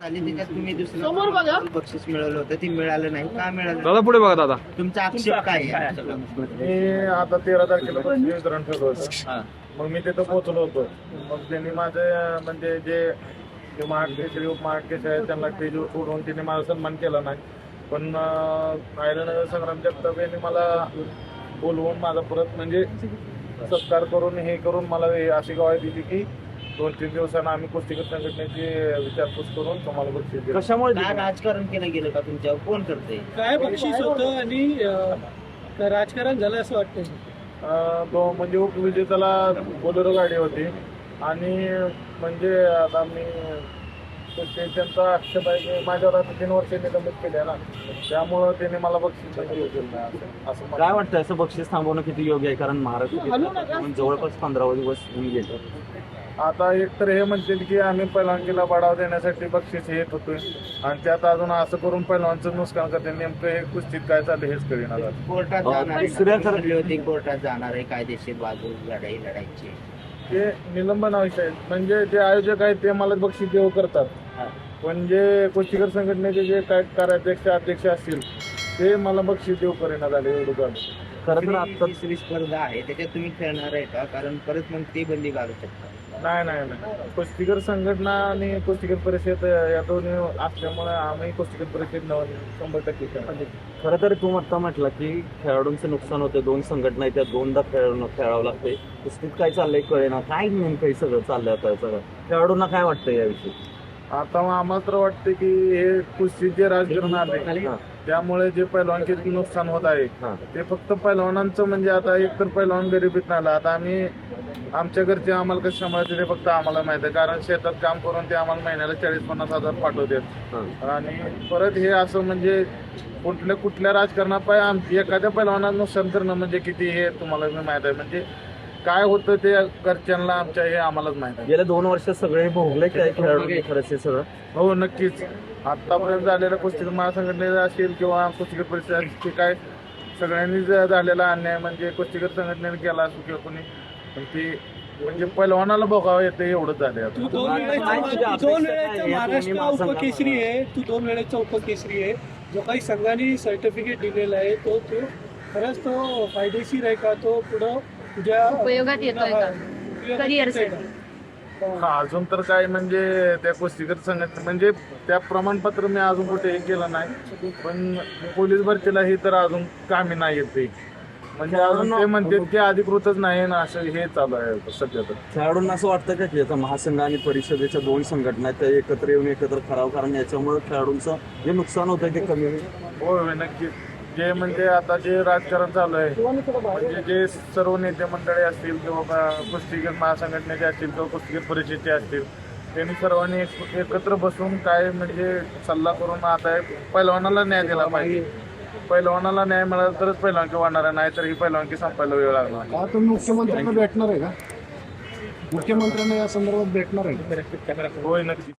आणि त्याच्यात तुम्ही समोर बघा. दुसरं बक्षीस मिळवलं होतं ते मिळालं नाही. का मिळालं दादा पुढे बघा दादा. तुमचा आक्षेप काय आहे? मी आता तेरा तारखेला वितरण ठेवलं होतं. मग मी तिथं पोहोचलो होतो. मग त्यांनी माझं म्हणजे जे महाटकेसरी उपमहाटकेश आहेत त्यांना स्टेजवर सोडून त्यांनी माझा सन्मान केला नाही. पण आयरन संग्राम जगताप यांनी मला बोलवून माझा परत म्हणजे सत्कार करून हे करून मला अशी गवाही दिली की दोन तीन दिवसांना आम्ही कुस्तीकर संघटनेची विचारपूस करून तुम्हाला बक्षीस देऊ कशामुळे का राजकारण केलं गेलं का तुमच्यावर? कोण करते काय बक्षीस होतं आणि अं, राजकारण झालं असं वाटतंय. अं, तो म्हणजे उपविजेत्याला बोलेरो गाडी होती. आणि म्हणजे आता मी तो ते त्यांचा आक्षेप आहे की माझ्यावर आता तीन वर्ष निलंबित केले ना त्यामुळं त्याने मला बक्षीस असं- मला- काय वाटतं असं बक्षीस थांबवणं किती योग्य आहे कारण महाराष्ट्र हलू नका. म्हणून जवळपास पंधरा दिवस होऊन गेले आता एक तर हे म्हणतील की आम्ही पहिलवानकीला बढावा देण्यासाठी बक्षीस हे येत होतोय आणि त्यात अजून असं करून पहिलवानचं नुकसान करते नेमकं हे कुस्तीत काय चाललं हेच कळेना झालं. कोर्टात जाणार आहे दुसऱ्या होती कोर्टात जाणार आहे कायदेशीर बाजू लढाई लढायची ते निलंबन आहेत. म्हणजे जे आयोजक आहेत ते मला बक्षीस देऊ करतात. पण जे कुस्तीकर संघटनेचे जे काय कार्याध्यक्ष अध्यक्ष असतील ते मला बक्षीस देऊ करेना झाले एवढं. खरं तर आता तिसरी स्पर्धा आहे त्याच्यात तुम्ही खेळणार आहे का? कारण परत मग ती बंदी घालू शकता. नाही नाही नाही. कुस्तीकर संघटना आणि कुस्तीकर परिषद या दोन्ही असल्यामुळे आम्ही कुस्तीकर परिषद नव शंभर टक्के खेळणार. खरं तर तू आता म्हटलं की खेळाडूंचं नुकसान होतं दोन संघटना आहेत त्या दोनदा खेळ खेळावं लागते कुस्तीत काय चाललंय कळेना. काय नेमकं हे सगळं चाललंय आता सगळं? खेळाडूंना काय वाटतं याविषयी? आता मग आम्हाला तर वाटतं की हे कुस्तीत जे राजकारण आले. त्यामुळे जे पैलवानकीत नुकसान होत आहे. ते फक्त पैलवानांचं म्हणजे आता एक तर पैलवान गरिबीत नाही आला आता आम्ही आमच्या घरचे आम्हाला कसं सांभाळते ते फक्त आम्हाला माहिती आहे कारण शेतात काम करून ते आम्हाला महिन्याला चाळीस पन्नास हजार पाठवतात. आणि परत हे असं म्हणजे कुठल्या कुठल्या राजकारणापाय आम एखाद्या पैलवानाला नुकसान करणं म्हणजे किती हे तुम्हाला मी माहीत आहे म्हणजे काय होतं ते घरच्यांना आमच्या हे आम्हालाच माहीत आहे. गेल्या दोन वर्ष सगळे भोगले काय खेळाडू खरंच हे सगळं? हो नक्कीच. आतापर्यंत झालेल्या कुस्तीकर महासंघटनेचा असेल किंवा कुस्तीकर परिषद असेल, ते काय सगळ्यांनी ज- झालेला अन्याय म्हणजे कुस्तीकर संघटनेने केला असो किंवा कोणी पण ते म्हणजे पैलवानाला भोगावं येतं एवढंच झाले तू दोन वेळेचा तू दोन वेळेचा महाराष्ट्र उपकेसरी आहे? तू दोन वेळेचा उपकेसरी आहे. जो काही संघाने सर्टिफिकेट दिलेला आहे तो तो खरंच तो फायदेशीर आहे का? तो पुढं तुझ्या उपयोगात येतोय का? हा अजून तर काय म्हणजे त्या कुस्तीकर संघटने म्हणजे त्या प्रमाणपत्र मी अजून कुठे हे केलं नाही. पण पोलीस भरतीला हे तर अजून कामी नाही येत. ते म्हणजे अजून ते म्हणतात की अधिकृतच नाही ना असं हे चालू आहे सध्या तर. खेळाडूंना असं वाटतं का की आता महासंघ आणि परिषदेच्या दोन संघटना आहेत त्या एकत्र येऊन एकत्र करावं कारण याच्यामुळे खेळाडूंचं जे नुकसान होतं ते कमी होईल? होय होय नक्की जे म्हणजे आता जे राजकारण चालू आहे म्हणजे जे सर्व नेते मंडळी असतील किंवा कुस्तीगीर महासंघटनेचे असतील किंवा कुस्तीगीर परिषदेचे असतील त्यांनी सर्वांनी एक- एकत्र बसून काय म्हणजे सल्ला करून आता पैलवानाला न्याय दिला पाहिजे. पैलवानाला न्याय मिळाला तरच पैलवानकी वाढणार आहे नाहीतर ही पैलवानकी संपायला वेळ लागणार तुम्ही मुख्यमंत्र्यांना भेटणार आहे का? मुख्यमंत्र्यांना या संदर्भात भेटणार आहे होय नक्की.